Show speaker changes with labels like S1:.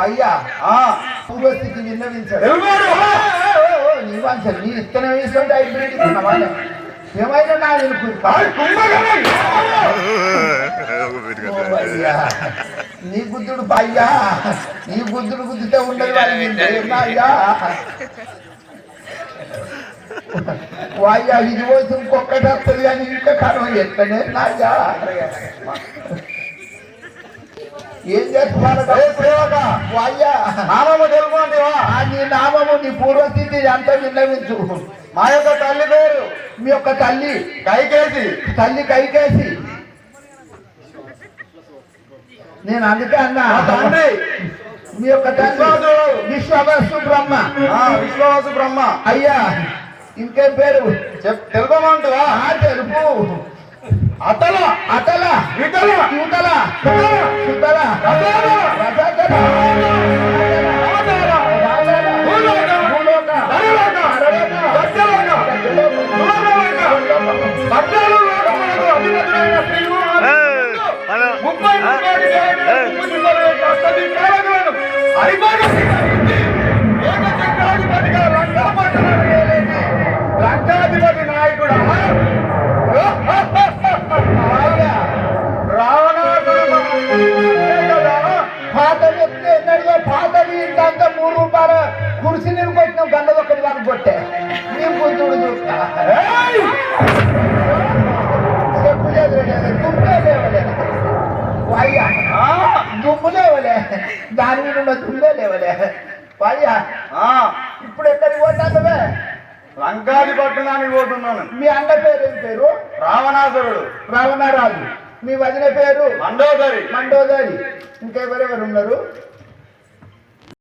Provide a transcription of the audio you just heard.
S1: అయ్యా పూర్వస్థితి విన్నవించాడు. నీ వంశ నీ ఇత్తనం వేసుకుంటే హైబ్రిడ్ ఇస్తున్నా ఏమైనా నా బుద్ధుడు పయ్యా నీ బుద్ధుడు బుద్ధితే ఉండదు అయ్యా వాయ్యా ఇది పోతే ఇంకొకటి వస్తుంది కానీ ఇంకా కర్మ చేస్తానే నాయ్యా. ఏం చేస్తున్నారు వాయ్యా
S2: నామము తెలుగుంటివా
S1: ఆ నీ నామము నీ పూర్వస్థితి అంతా విన్నవించు.
S2: మా యొక్క తల్లి పేరు
S1: మీ యొక్క తల్లి
S2: కైకేసి
S1: తల్లి కైకేసి నేను అందుకే అన్నా
S2: మా తండ్రి
S1: మీ యొక్క తండ్రి విశ్వవస్తు బ్రహ్మ.
S2: ఆ విశ్వాసు బ్రహ్మ.
S1: అయ్యా ఇంకేం పేరు?
S2: చెప్ తెలుపమంటువా
S1: ఆ తెలుపు.
S2: అతల.
S1: అతల.
S2: ఇతల.
S1: యుతల
S2: లంకాధిపతి నాయకుడు
S1: పాత వ్యక్తి ఎన్నడిగో పాత వీళ్ళంత మూడు రూపాయల కుర్చీ దుమ్మే లేవలే దాని మీద ఉన్న దుమ్మే లేవలే వాయ్యా
S2: ఆ!
S1: ఇప్పుడు ఎక్కడికి పోతాండవే
S2: లంకాది పట్టణానికి పోతున్నాను
S1: మీ అన్న పేరు ఏం పేరు
S2: రావణాసురుడు.
S1: రావణరాజు. మీ వదిన పేరు?
S2: మండోదరి.
S1: మండోదరి. ఇంకెవరెవరు ఉన్నారు